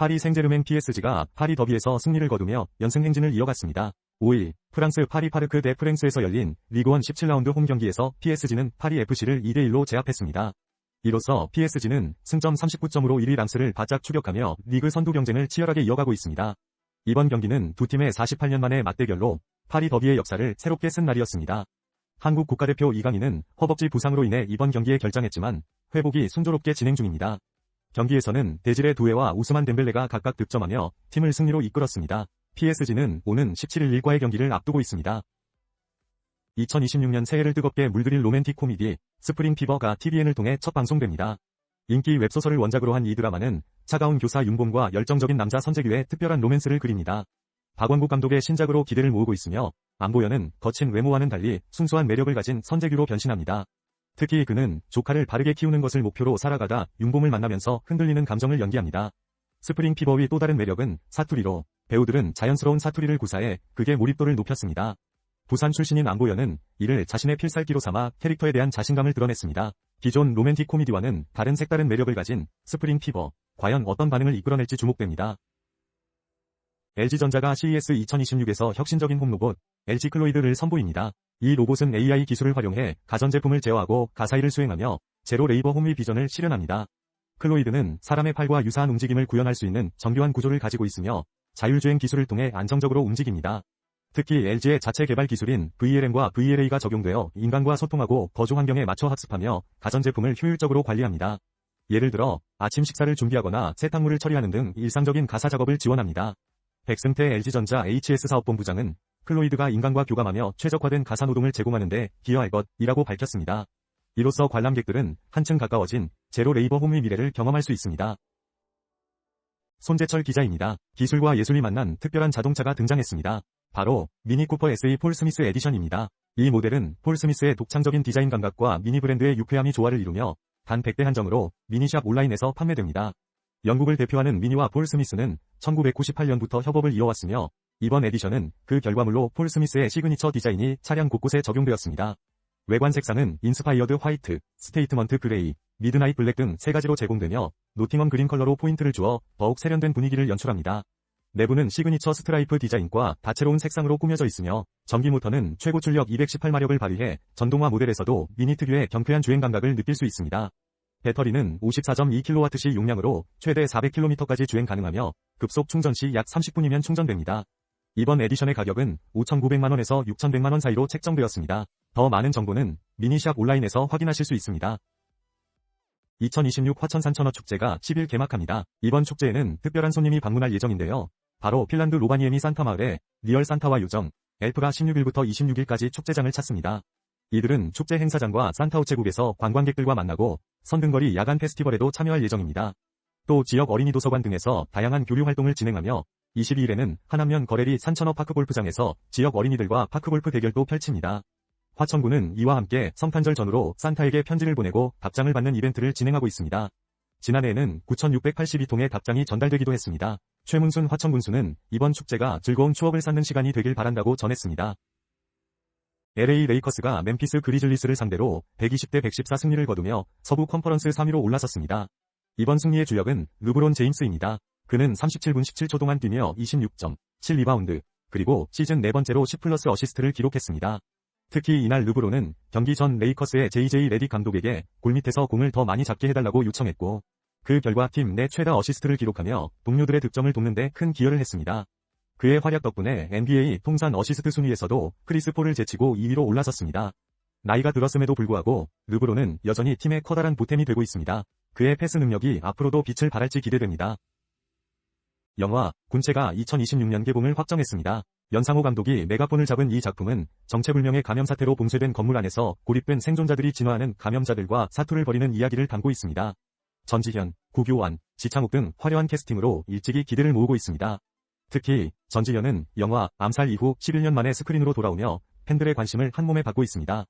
파리 생제르맹 PSG가 파리 더비에서 승리를 거두며 연승 행진을 이어갔습니다. 5일 프랑스 파리 파르크 대 프랭스에서 열린 리그원 17라운드 홈 경기에서 PSG는 파리 FC를 2대1로 제압했습니다. 이로써 PSG는 승점 39점으로 1위 람스를 바짝 추격하며 리그 선두 경쟁을 치열하게 이어가고 있습니다. 이번 경기는 두 팀의 48년 만의 맞대결로 파리 더비의 역사를 새롭게 쓴 날이었습니다. 한국 국가대표 이강인은 허벅지 부상으로 인해 이번 경기에 결장했지만 회복이 순조롭게 진행 중입니다. 경기에서는 데질의 두에와 우스만 덴벨레가 각각 득점하며 팀을 승리로 이끌었습니다. PSG는 오는 17일 1과의 경기를 앞두고 있습니다. 2026년 새해를 뜨겁게 물들일 로맨틱 코미디 스프링 피버가 TVN을 통해 첫 방송됩니다. 인기 웹소설을 원작으로 한 이 드라마는 차가운 교사 윤봄과 열정적인 남자 선재규의 특별한 로맨스를 그립니다. 박원국 감독의 신작으로 기대를 모으고 있으며 안보현은 거친 외모와는 달리 순수한 매력을 가진 선재규로 변신합니다. 특히 그는 조카를 바르게 키우는 것을 목표로 살아가다 윤봄을 만나면서 흔들리는 감정을 연기합니다. 스프링 피버의 또 다른 매력은 사투리로 배우들은 자연스러운 사투리를 구사해 극의 몰입도를 높였습니다. 부산 출신인 안보현은 이를 자신의 필살기로 삼아 캐릭터에 대한 자신감을 드러냈습니다. 기존 로맨틱 코미디와는 다른 색다른 매력을 가진 스프링 피버, 과연 어떤 반응을 이끌어낼지 주목됩니다. LG전자가 CES 2026에서 혁신적인 홈로봇 LG 클로이드를 선보입니다. 이 로봇은 AI 기술을 활용해 가전제품을 제어하고 가사일을 수행하며 제로 레이버 홈위 비전을 실현합니다. 클로이드는 사람의 팔과 유사한 움직임을 구현할 수 있는 정교한 구조를 가지고 있으며 자율주행 기술을 통해 안정적으로 움직입니다. 특히 LG의 자체 개발 기술인 VLM과 VLA가 적용되어 인간과 소통하고 거주 환경에 맞춰 학습하며 가전제품을 효율적으로 관리합니다. 예를 들어 아침 식사를 준비하거나 세탁물을 처리하는 등 일상적인 가사 작업을 지원합니다. 백승태 LG전자 HS 사업본부장은 클로이드가 인간과 교감하며 최적화된 가사 노동을 제공하는 데 기여할 것이라고 밝혔습니다. 이로써 관람객들은 한층 가까워진 제로 레이버 홈의 미래를 경험할 수 있습니다. 손재철 기자입니다. 기술과 예술이 만난 특별한 자동차가 등장했습니다. 바로 미니 쿠퍼 SE 폴 스미스 에디션입니다. 이 모델은 폴 스미스의 독창적인 디자인 감각과 미니 브랜드의 유쾌함이 조화를 이루며 단 100대 한정으로 미니샵 온라인에서 판매됩니다. 영국을 대표하는 미니와 폴 스미스는 1998년부터 협업을 이어왔으며 이번 에디션은 그 결과물로 폴 스미스의 시그니처 디자인이 차량 곳곳에 적용되었습니다. 외관 색상은 인스파이어드 화이트, 스테이트먼트 그레이, 미드나잇 블랙 등 세 가지로 제공되며 노팅엄 그린 컬러로 포인트를 주어 더욱 세련된 분위기를 연출합니다. 내부는 시그니처 스트라이프 디자인과 다채로운 색상으로 꾸며져 있으며 전기 모터는 최고 출력 218마력을 발휘해 전동화 모델에서도 미니 특유의 경쾌한 주행 감각을 느낄 수 있습니다. 배터리는 54.2kWh 용량으로 최대 400km까지 주행 가능하며 급속 충전 시 약 30분이면 충전됩니다. 이번 에디션의 가격은 5,900만원에서 6,100만원 사이로 책정되었습니다. 더 많은 정보는 미니샵 온라인에서 확인하실 수 있습니다. 2026 화천산 천어 축제가 10일 개막합니다. 이번 축제에는 특별한 손님이 방문할 예정인데요. 바로 핀란드 로바니에미 산타 마을에 리얼 산타와 요정, 엘프가 16일부터 26일까지 축제장을 찾습니다. 이들은 축제 행사장과 산타 우체국에서 관광객들과 만나고 선등거리 야간 페스티벌에도 참여할 예정입니다. 또 지역 어린이 도서관 등에서 다양한 교류 활동을 진행하며 22일에는 한안면 거래리 산천어 파크골프장에서 지역 어린이들과 파크골프 대결도 펼칩니다. 화천구는 이와 함께 성탄절 전후로 산타에게 편지를 보내고 답장을 받는 이벤트를 진행하고 있습니다. 지난해에는 9,682통의 답장이 전달되기도 했습니다. 최문순 화천군수는 이번 축제가 즐거운 추억을 쌓는 시간이 되길 바란다고 전했습니다. LA 레이커스가 멤피스 그리즐리스를 상대로 120대 114 승리를 거두며 서부 컨퍼런스 3위로 올라섰습니다. 이번 승리의 주역은 르브론 제임스입니다. 그는 37분 17초 동안 뛰며 26점, 7리바운드, 그리고 시즌 네 번째로 10 플러스 어시스트를 기록했습니다. 특히 이날 르브론은 경기 전 레이커스의 JJ 레디 감독에게 골 밑에서 공을 더 많이 잡게 해달라고 요청했고 그 결과 팀 내 최다 어시스트를 기록하며 동료들의 득점을 돕는 데 큰 기여를 했습니다. 그의 활약 덕분에 NBA 통산 어시스트 순위에서도 크리스 폴을 제치고 2위로 올라섰습니다. 나이가 들었음에도 불구하고 르브론은 여전히 팀의 커다란 보탬이 되고 있습니다. 그의 패스 능력이 앞으로도 빛을 발할지 기대됩니다. 영화 군체가 2026년 개봉을 확정했습니다. 연상호 감독이 메가폰을 잡은 이 작품은 정체불명의 감염 사태로 봉쇄된 건물 안에서 고립된 생존자들이 진화하는 감염자들과 사투를 벌이는 이야기를 담고 있습니다. 전지현, 구교환, 지창욱 등 화려한 캐스팅으로 일찍이 기대를 모으고 있습니다. 특히 전지현은 영화 암살 이후 11년 만에 스크린으로 돌아오며 팬들의 관심을 한몸에 받고 있습니다.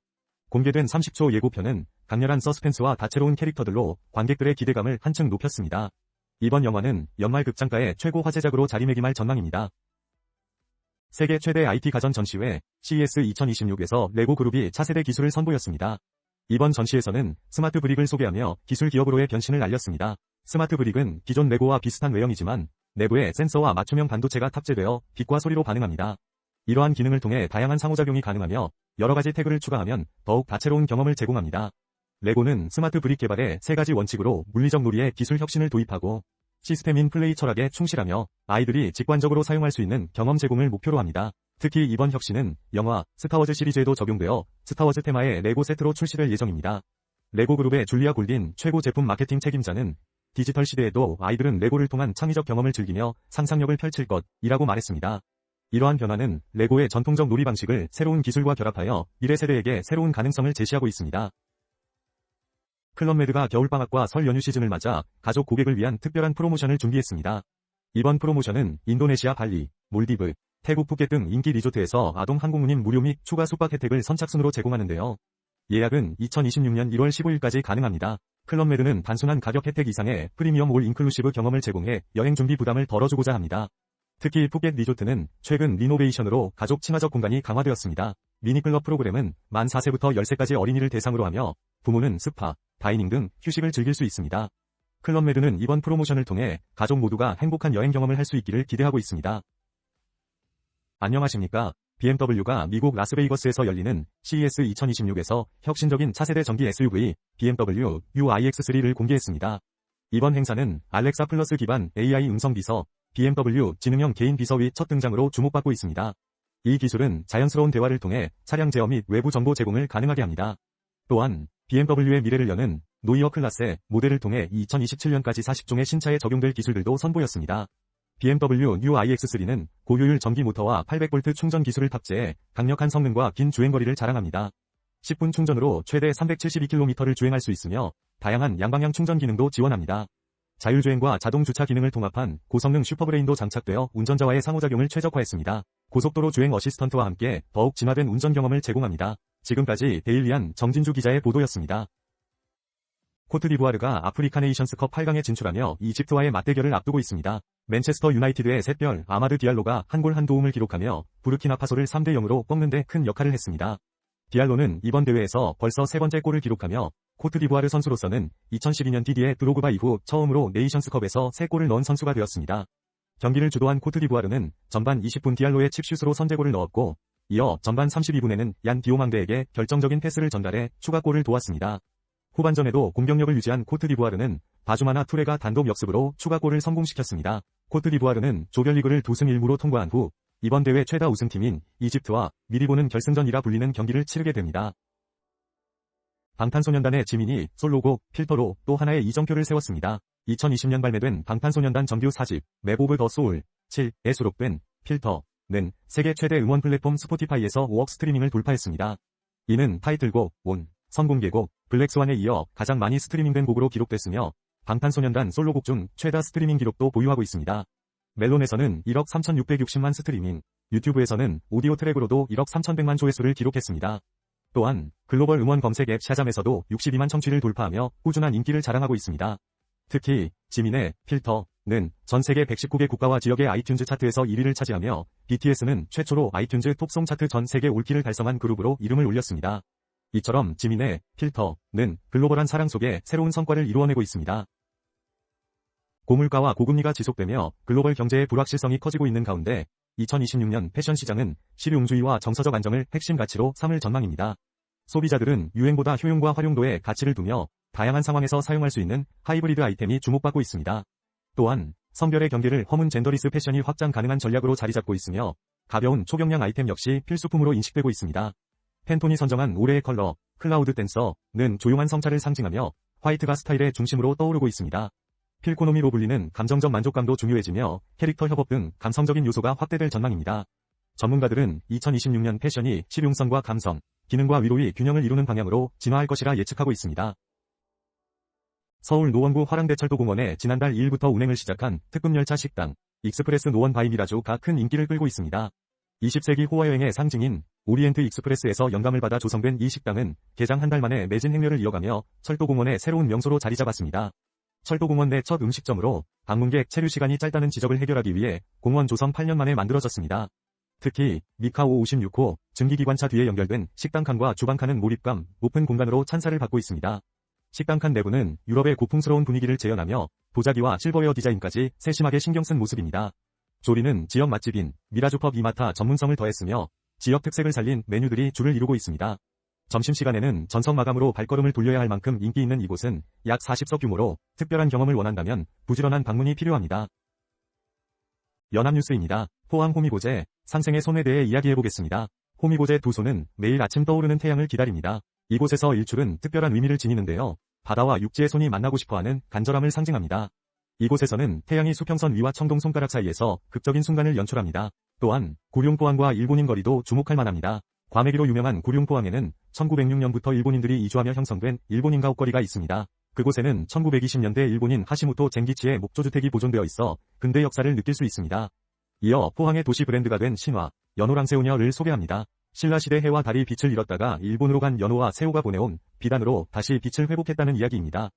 공개된 30초 예고편은 강렬한 서스펜스와 다채로운 캐릭터들로 관객들의 기대감을 한층 높였습니다. 이번 영화는 연말 극장가의 최고 화제작으로 자리매김할 전망입니다. 세계 최대 IT 가전 전시회 CES 2026에서 레고 그룹이 차세대 기술을 선보였습니다. 이번 전시에서는 스마트 브릭을 소개하며 기술 기업으로의 변신을 알렸습니다. 스마트 브릭은 기존 레고와 비슷한 외형이지만 내부에 센서와 맞춤형 반도체가 탑재되어 빛과 소리로 반응합니다. 이러한 기능을 통해 다양한 상호작용이 가능하며 여러 가지 태그를 추가하면 더욱 다채로운 경험을 제공합니다. 레고는 스마트 브릭 개발에 세 가지 원칙으로 물리적 놀이에 기술 혁신을 도입하고 시스템인 플레이 철학에 충실하며 아이들이 직관적으로 사용할 수 있는 경험 제공을 목표로 합니다. 특히 이번 혁신은 영화 스타워즈 시리즈에도 적용되어 스타워즈 테마의 레고 세트로 출시될 예정입니다. 레고 그룹의 줄리아 골딘 최고 제품 마케팅 책임자는 디지털 시대에도 아이들은 레고를 통한 창의적 경험을 즐기며 상상력을 펼칠 것이라고 말했습니다. 이러한 변화는 레고의 전통적 놀이 방식을 새로운 기술과 결합하여 미래 세대에게 새로운 가능성을 제시하고 있습니다. 클럽메드가 겨울방학과 설 연휴 시즌을 맞아 가족 고객을 위한 특별한 프로모션을 준비했습니다. 이번 프로모션은 인도네시아 발리, 몰디브, 태국 푸켓 등 인기 리조트에서 아동 항공운임 무료 및 추가 숙박 혜택을 선착순으로 제공하는데요. 예약은 2026년 1월 15일까지 가능합니다. 클럽메드는 단순한 가격 혜택 이상의 프리미엄 올 인클루시브 경험을 제공해 여행 준비 부담을 덜어주고자 합니다. 특히 푸켓 리조트는 최근 리노베이션으로 가족 친화적 공간이 강화되었습니다. 미니클럽 프로그램은 만 4세부터 10세까지 어린이를 대상으로 하며 부모는 스파, 다이닝 등 휴식을 즐길 수 있습니다. 클럽메드는 이번 프로모션을 통해 가족 모두가 행복한 여행 경험을 할 수 있기를 기대하고 있습니다. 안녕하십니까. BMW가 미국 라스베이거스에서 열리는 CES 2026에서 혁신적인 차세대 전기 SUV BMW UiX3를 공개했습니다. 이번 행사는 알렉사 플러스 기반 AI 음성 비서 BMW 지능형 개인 비서의 첫 등장으로 주목받고 있습니다. 이 기술은 자연스러운 대화를 통해 차량 제어 및 외부 정보 제공을 가능하게 합니다. 또한 BMW의 미래를 여는 노이어 클라스의 모델을 통해 2027년까지 40종의 신차에 적용될 기술들도 선보였습니다. BMW New iX3는 고효율 전기 모터와 800V 충전 기술을 탑재해 강력한 성능과 긴 주행거리를 자랑합니다. 10분 충전으로 최대 372km를 주행할 수 있으며 다양한 양방향 충전 기능도 지원합니다. 자율주행과 자동주차 기능을 통합한 고성능 슈퍼브레인도 장착되어 운전자와의 상호작용을 최적화했습니다. 고속도로 주행 어시스턴트와 함께 더욱 진화된 운전 경험을 제공합니다. 지금까지 데일리안 정진주 기자의 보도였습니다. 코트디부아르가 아프리카 네이션스컵 8강에 진출하며 이집트와의 맞대결을 앞두고 있습니다. 맨체스터 유나이티드의 셋별 아마드 디알로가 한 골 한 도움을 기록하며 부르키나파소를 3대 0으로 꺾는 데 큰 역할을 했습니다. 디알로는 이번 대회에서 벌써 세 번째 골을 기록하며 코트디부아르 선수로서는 2012년 디디에 드로그바 이후 처음으로 네이션스컵에서 3골을 넣은 선수가 되었습니다. 경기를 주도한 코트디부아르는 전반 20분 디알로의 칩슛으로 선제골을 넣었고 이어 전반 32분에는 얀 디오망대에게 결정적인 패스를 전달해 추가골을 도왔습니다. 후반전에도 공격력을 유지한 코트디부아르는 바주마나 투레가 단독 역습으로 추가골을 성공시켰습니다. 코트디부아르는 조별리그를 2승 1무로 통과한 후 이번 대회 최다 우승팀인 이집트와 미리 보는 결승전이라 불리는 경기를 치르게 됩니다. 방탄소년단의 지민이 솔로곡 필터로 또 하나의 이정표를 세웠습니다. 2020년 발매된 방탄소년단 정규 4집 맵 오브 더 소울 7에 수록된 필터는 세계 최대 음원 플랫폼 스포티파이에서 5억 스트리밍을 돌파했습니다. 이는 타이틀곡 온, 선공개곡 블랙스완에 이어 가장 많이 스트리밍된 곡으로 기록됐으며 방탄소년단 솔로곡 중 최다 스트리밍 기록도 보유하고 있습니다. 멜론에서는 1억 3,660만 스트리밍, 유튜브에서는 오디오 트랙으로도 1억 3,100만 조회수를 기록했습니다. 또한 글로벌 음원 검색 앱 샤잠에서도 62만 청취를 돌파하며 꾸준한 인기를 자랑하고 있습니다. 특히 지민의 필터는 전 세계 119개 국가와 지역의 아이튠즈 차트에서 1위를 차지하며 BTS는 최초로 아이튠즈 톱송 차트 전 세계 올킬을 달성한 그룹으로 이름을 올렸습니다. 이처럼 지민의 필터는 글로벌한 사랑 속에 새로운 성과를 이루어내고 있습니다. 고물가와 고금리가 지속되며 글로벌 경제의 불확실성이 커지고 있는 가운데 2026년 패션 시장은 실용주의와 정서적 안정을 핵심 가치로 삼을 전망입니다. 소비자들은 유행보다 효용과 활용도에 가치를 두며 다양한 상황에서 사용할 수 있는 하이브리드 아이템이 주목받고 있습니다. 또한 성별의 경계를 허문 젠더리스 패션이 확장 가능한 전략으로 자리 잡고 있으며 가벼운 초경량 아이템 역시 필수품으로 인식되고 있습니다. 팬톤이 선정한 올해의 컬러 클라우드 댄서는 조용한 성차를 상징하며 화이트가 스타일의 중심으로 떠오르고 있습니다. 필코노미로 불리는 감정적 만족감도 중요해지며 캐릭터 협업 등 감성적인 요소가 확대될 전망입니다. 전문가들은 2026년 패션이 실용성과 감성, 기능과 위로의 균형을 이루는 방향으로 진화할 것이라 예측하고 있습니다. 서울 노원구 화랑대철도공원에 지난달 2일부터 운행을 시작한 특급열차 식당, 익스프레스 노원 바이 미라조가 큰 인기를 끌고 있습니다. 20세기 호화여행의 상징인 오리엔트 익스프레스에서 영감을 받아 조성된 이 식당은 개장 한 달 만에 매진 행렬을 이어가며 철도공원의 새로운 명소로 자리 잡았습니다. 철도공원 내 첫 음식점으로 방문객 체류 시간이 짧다는 지적을 해결하기 위해 공원 조성 8년 만에 만들어졌습니다. 특히 미카오 56호 증기기관차 뒤에 연결된 식당 칸과 주방 칸은 몰입감, 높은 공간으로 찬사를 받고 있습니다. 식당 칸 내부는 유럽의 고풍스러운 분위기를 재현하며 도자기와 실버웨어 디자인까지 세심하게 신경 쓴 모습입니다. 조리는 지역 맛집인 미라주펍 이마타 전문성을 더했으며 지역 특색을 살린 메뉴들이 줄을 이루고 있습니다. 점심시간에는 전석 마감으로 발걸음을 돌려야 할 만큼 인기 있는 이곳은 약 40석 규모로 특별한 경험을 원한다면 부지런한 방문이 필요합니다. 연합뉴스입니다. 포항 호미고제 상생의 손에 대해 이야기해보겠습니다. 호미고제 두 손은 매일 아침 떠오르는 태양을 기다립니다. 이곳에서 일출은 특별한 의미를 지니는데요. 바다와 육지의 손이 만나고 싶어하는 간절함을 상징합니다. 이곳에서는 태양이 수평선 위와 청동 손가락 사이에서 극적인 순간을 연출합니다. 또한 구룡포항과 일본인 거리도 주목할 만합니다. 과메기로 유명한 구룡포항에는 1906년부터 일본인들이 이주하며 형성된 일본인 가 옥거리가 있습니다. 그곳에는 1920년대 일본인 하시모토 쟁기치의 목조주택이 보존되어 있어 근대 역사를 느낄 수 있습니다. 이어 포항의 도시 브랜드가 된 신화, 연호랑 새우녀를 소개합니다. 신라시대 해와 달이 빛을 잃었다가 일본으로 간 연호와 새우가 보내온 비단으로 다시 빛을 회복했다는 이야기입니다.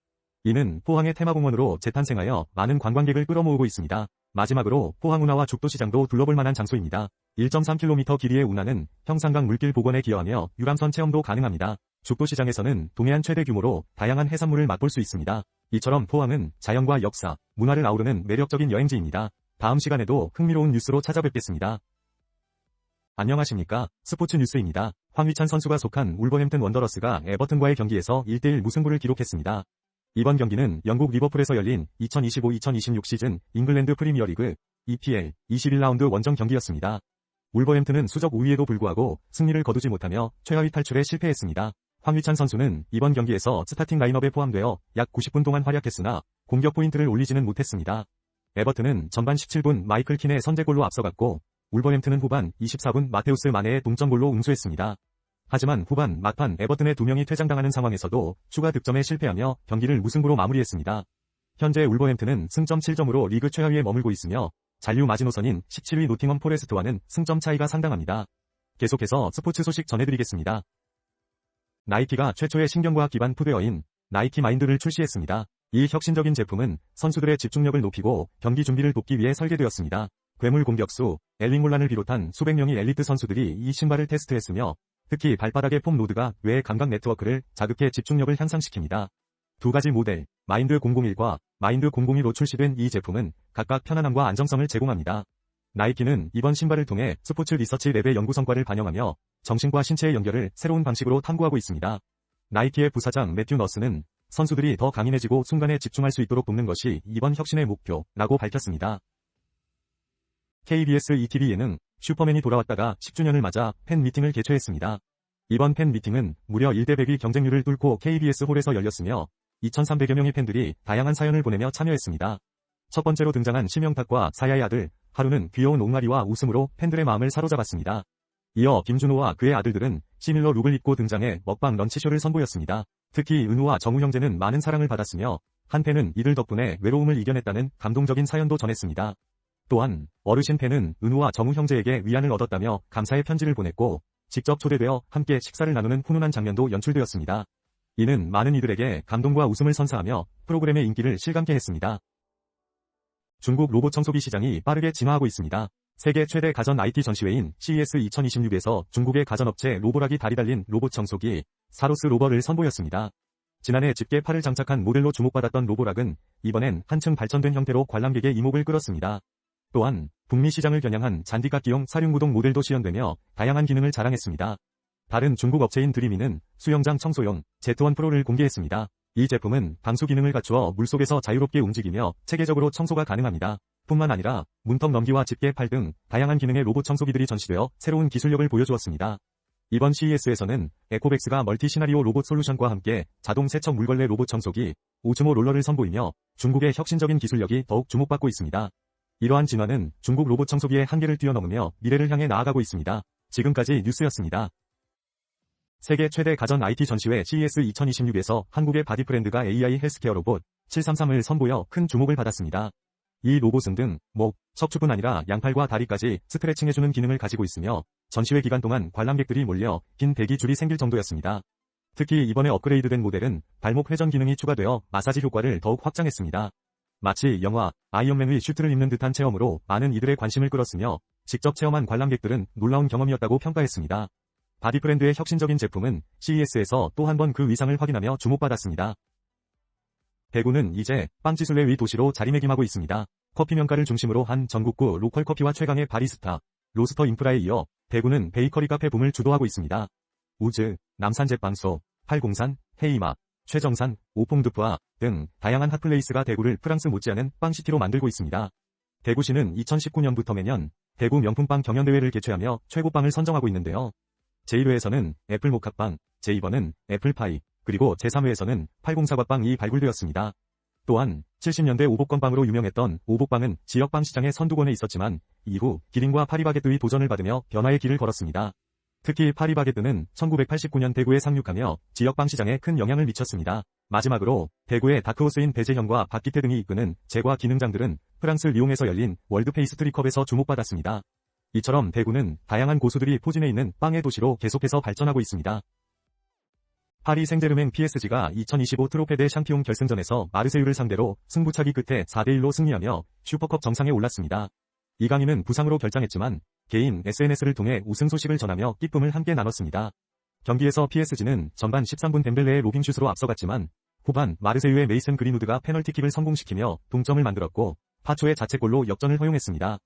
이는 포항의 테마공원으로 재탄생하여 많은 관광객을 끌어모으고 있습니다. 마지막으로 포항 운하와 죽도시장도 둘러볼 만한 장소입니다. 1.3km 길이의 운하는 형상강 물길 복원에 기여하며 유람선 체험도 가능합니다. 죽도시장에서는 동해안 최대 규모로 다양한 해산물을 맛볼 수 있습니다. 이처럼 포항은 자연과 역사, 문화를 아우르는 매력적인 여행지입니다. 다음 시간에도 흥미로운 뉴스로 찾아뵙겠습니다. 안녕하십니까. 스포츠 뉴스입니다. 황희찬 선수가 속한 울버햄튼 원더러스가 에버튼과의 경기에서 1대1 무승부를 기록했습니다. 이번 경기는 영국 리버풀에서 열린 2025-2026 시즌 잉글랜드 프리미어리그 EPL 21라운드 원정 경기였습니다. 울버햄튼은 수적 우위에도 불구하고 승리를 거두지 못하며 최하위 탈출에 실패했습니다. 황희찬 선수는 이번 경기에서 스타팅 라인업에 포함되어 약 90분 동안 활약했으나 공격 포인트를 올리지는 못했습니다. 에버튼은 전반 17분 마이클 킨의 선제골로 앞서갔고 울버햄튼은 후반 24분 마테우스 마네의 동점골로 응수했습니다. 하지만 후반 막판 에버튼의 두 명이 퇴장당하는 상황에서도 추가 득점에 실패하며 경기를 무승부로 마무리했습니다. 현재 울버햄튼은 승점 7점으로 리그 최하위에 머물고 있으며 잔류 마지노선인 17위 노팅엄 포레스트와는 승점 차이가 상당합니다. 계속해서 스포츠 소식 전해드리겠습니다. 나이키가 최초의 신경과학 기반 푸드웨어인 나이키 마인드를 출시했습니다. 이 혁신적인 제품은 선수들의 집중력을 높이고 경기 준비를 돕기 위해 설계되었습니다. 괴물 공격수, 엘링 홀란을 비롯한 수백 명의 엘리트 선수들이 이 신발을 테스트했으며 특히 발바닥의 폼 노드가 뇌의 감각 네트워크를 자극해 집중력을 향상시킵니다. 두 가지 모델, 마인드 001과 마인드 002로 출시된 이 제품은 각각 편안함과 안정성을 제공합니다. 나이키는 이번 신발을 통해 스포츠 리서치 랩의 연구 성과를 반영하며 정신과 신체의 연결을 새로운 방식으로 탐구하고 있습니다. 나이키의 부사장 매튜 너스는 선수들이 더 강인해지고 순간에 집중할 수 있도록 돕는 것이 이번 혁신의 목표라고 밝혔습니다. KBS ETV 예능 슈퍼맨이 돌아왔다가 10주년을 맞아 팬 미팅을 개최했습니다. 이번 팬 미팅은 무려 1대 100위 경쟁률을 뚫고 KBS 홀에서 열렸으며 2,300여 명의 팬들이 다양한 사연을 보내며 참여했습니다. 첫 번째로 등장한 심영탁과 사야의 아들 하루는 귀여운 옹알이와 웃음으로 팬들의 마음을 사로잡았습니다. 이어 김준호와 그의 아들들은 시밀러 룩을 입고 등장해 먹방 런치쇼를 선보였습니다. 특히 은우와 정우 형제는 많은 사랑을 받았으며 한 팬은 이들 덕분에 외로움을 이겨냈다는 감동적인 사연도 전했습니다. 또한 어르신 팬은 은우와 정우 형제에게 위안을 얻었다며 감사의 편지를 보냈고 직접 초대되어 함께 식사를 나누는 훈훈한 장면도 연출되었습니다. 이는 많은 이들에게 감동과 웃음을 선사하며 프로그램의 인기를 실감케 했습니다. 중국 로봇 청소기 시장이 빠르게 진화하고 있습니다. 세계 최대 가전 IT 전시회인 CES 2026에서 중국의 가전업체 로보락이 다리 달린 로봇 청소기 사로스 로버를 선보였습니다. 지난해 집게 팔을 장착한 모델로 주목받았던 로보락은 이번엔 한층 발전된 형태로 관람객의 이목을 끌었습니다. 또한 북미 시장을 겨냥한 잔디깎기용 사륜구동 모델도 시연되며 다양한 기능을 자랑했습니다. 다른 중국 업체인 드리미는 수영장 청소용 Z1 프로를 공개했습니다. 이 제품은 방수 기능을 갖추어 물속에서 자유롭게 움직이며 체계적으로 청소가 가능합니다. 뿐만 아니라 문턱 넘기와 집게 팔 등 다양한 기능의 로봇 청소기들이 전시되어 새로운 기술력을 보여주었습니다. 이번 CES에서는 에코백스가 멀티 시나리오 로봇 솔루션과 함께 자동 세척 물걸레 로봇 청소기 오즈모 롤러를 선보이며 중국의 혁신적인 기술력이 더욱 주목받고 있습니다. 이러한 진화는 중국 로봇 청소기의 한계를 뛰어넘으며 미래를 향해 나아가고 있습니다. 지금까지 뉴스였습니다. 세계 최대 가전 IT 전시회 CES 2026에서 한국의 바디 브랜드가 AI 헬스케어 로봇 733을 선보여 큰 주목을 받았습니다. 이 로봇은 등, 목, 척추뿐 아니라 양팔과 다리까지 스트레칭해주는 기능을 가지고 있으며 전시회 기간 동안 관람객들이 몰려 긴 대기 줄이 생길 정도였습니다. 특히 이번에 업그레이드된 모델은 발목 회전 기능이 추가되어 마사지 효과를 더욱 확장했습니다. 마치 영화 아이언맨의 슈트를 입는 듯한 체험으로 많은 이들의 관심을 끌었으며 직접 체험한 관람객들은 놀라운 경험이었다고 평가했습니다. 바디 브랜드의 혁신적인 제품은 CES에서 또 한 번 그 위상을 확인하며 주목받았습니다. 대구는 이제 빵지술래 위 도시로 자리매김하고 있습니다. 커피 명가를 중심으로 한 전국구 로컬 커피와 최강의 바리스타, 로스터 인프라에 이어 대구는 베이커리 카페 붐을 주도하고 있습니다. 우즈, 남산제빵소, 팔공산, 헤이마, 최정산, 오퐁드프아 등 다양한 핫플레이스가 대구를 프랑스 못지않은 빵시티로 만들고 있습니다. 대구시는 2019년부터 매년 대구 명품빵 경연대회를 개최하며 최고빵을 선정하고 있는데요. 제1회에서는 애플 모카빵, 제2번은 애플파이, 그리고 제3회에서는 팔공사과빵이 발굴되었습니다. 또한 70년대 오복건빵으로 유명했던 오복빵은 지역빵 시장의 선두권에 있었지만 이후 기린과 파리바게뜨의 도전을 받으며 변화의 길을 걸었습니다. 특히 파리바게뜨는 1989년 대구에 상륙하며 지역 빵 시장에 큰 영향을 미쳤습니다. 마지막으로 대구의 다크호스인 배재현과 박기태 등이 이끄는 제과 기능장들은 프랑스 리옹에서 열린 월드 페이스트리컵에서 주목받았습니다. 이처럼 대구는 다양한 고수들이 포진해 있는 빵의 도시로 계속해서 발전하고 있습니다. 파리 생제르맹 PSG가 2025 트로페 대 샹피옹 결승전에서 마르세유를 상대로 승부차기 끝에 4대1로 승리하며 슈퍼컵 정상에 올랐습니다. 이강인은 부상으로 결장했지만 개인 SNS를 통해 우승 소식을 전하며 기쁨을 함께 나눴습니다. 경기에서 PSG는 전반 13분 덴벨레의 로빙슛으로 앞서갔지만 후반 마르세유의 메이슨 그린우드가 페널티킥을 성공시키며 동점을 만들었고 파초의 자책골로 역전을 허용했습니다.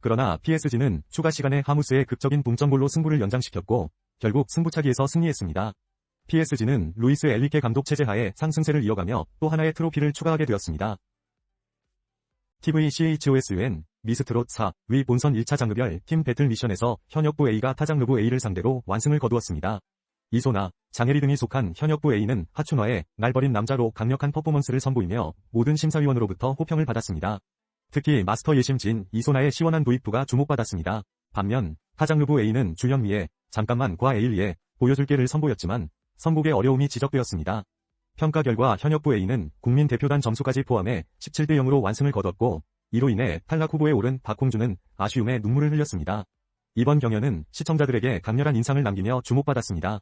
그러나 PSG는 추가 시간에 하무스의 극적인 동점골로 승부를 연장시켰고 결국 승부차기에서 승리했습니다. PSG는 루이스 엘리케 감독 체제 하에 상승세를 이어가며 또 하나의 트로피를 추가하게 되었습니다. TVCHOSUN 미스트롯 4 위 본선 1차 장르별 팀 배틀 미션에서 현역부 A가 타장르부 A를 상대로 완승을 거두었습니다. 이소나, 장혜리 등이 속한 현역부 A는 하춘화의 날버린 남자로 강력한 퍼포먼스를 선보이며 모든 심사위원으로부터 호평을 받았습니다. 특히 마스터 예심진 이소나의 시원한 도입부가 주목받았습니다. 반면 타장르부 A는 주현미의 잠깐만 과 에일리의 보여줄게를 선보였지만 선곡의 어려움이 지적되었습니다. 평가 결과 현역부 A는 국민 대표단 점수까지 포함해 17대 0으로 완승을 거뒀고 이로 인해 탈락 후보에 오른 박홍준은 아쉬움에 눈물을 흘렸습니다. 이번 경연은 시청자들에게 강렬한 인상을 남기며 주목받았습니다.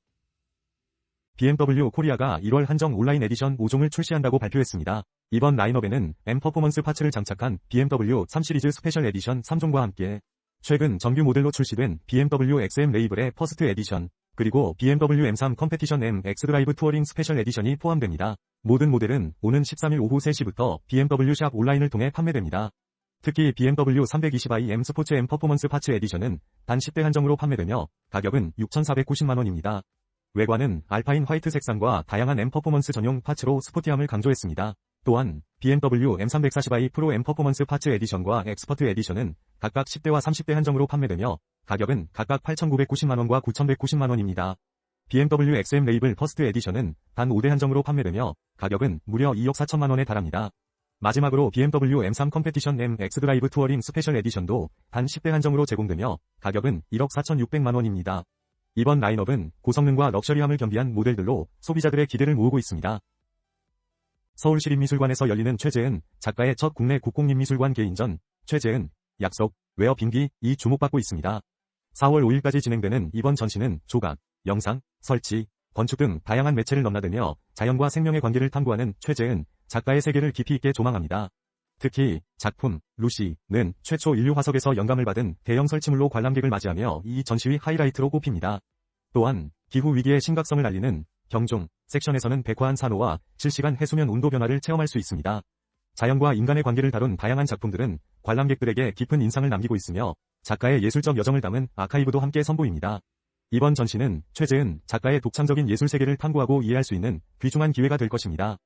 BMW 코리아가 1월 한정 온라인 에디션 5종을 출시한다고 발표했습니다. 이번 라인업에는 M 퍼포먼스 파츠를 장착한 BMW 3 시리즈 스페셜 에디션 3종과 함께 최근 정규 모델로 출시된 BMW XM 레이블의 퍼스트 에디션, 그리고 BMW M3 컴페티션 M X 드라이브 투어링 스페셜 에디션이 포함됩니다. 모든 모델은 오는 13일 오후 3시부터 BMW 샵 온라인을 통해 판매됩니다. 특히 BMW 320i M 스포츠 M 퍼포먼스 파츠 에디션은 단 10대 한정으로 판매되며 가격은 6,490만원입니다. 외관은 알파인 화이트 색상과 다양한 M 퍼포먼스 전용 파츠로 스포티함을 강조했습니다. 또한 BMW M340i 프로 M 퍼포먼스 파츠 에디션과 엑스퍼트 에디션은 각각 10대와 30대 한정으로 판매되며 가격은 각각 8,990만원과 9,190만원입니다. BMW XM 레이블 퍼스트 에디션은 단 5대 한정으로 판매되며 가격은 무려 2억 4천만원에 달합니다. 마지막으로 BMW M3 컴페티션 M X 드라이브 투어링 스페셜 에디션도 단 10대 한정으로 제공되며 가격은 1억 4,600만원입니다. 이번 라인업은 고성능과 럭셔리함을 겸비한 모델들로 소비자들의 기대를 모으고 있습니다. 서울시립미술관에서 열리는 최재은 작가의 첫 국내 국공립미술관 개인전, 최재은, 약속, 웨어 빙기, 이 주목받고 있습니다. 4월 5일까지 진행되는 이번 전시는 조각, 영상, 설치, 건축 등 다양한 매체를 넘나들며 자연과 생명의 관계를 탐구하는 최재은 작가의 세계를 깊이 있게 조망합니다. 특히 작품 루시는 최초 인류 화석에서 영감을 받은 대형 설치물로 관람객을 맞이하며 이 전시의 하이라이트로 꼽힙니다. 또한 기후 위기의 심각성을 알리는 경종 섹션에서는 백화한 산호와 실시간 해수면 온도 변화를 체험할 수 있습니다. 자연과 인간의 관계를 다룬 다양한 작품들은 관람객들에게 깊은 인상을 남기고 있으며 작가의 예술적 여정을 담은 아카이브도 함께 선보입니다. 이번 전시는 최재은 작가의 독창적인 예술 세계를 탐구하고 이해할 수 있는 귀중한 기회가 될 것입니다.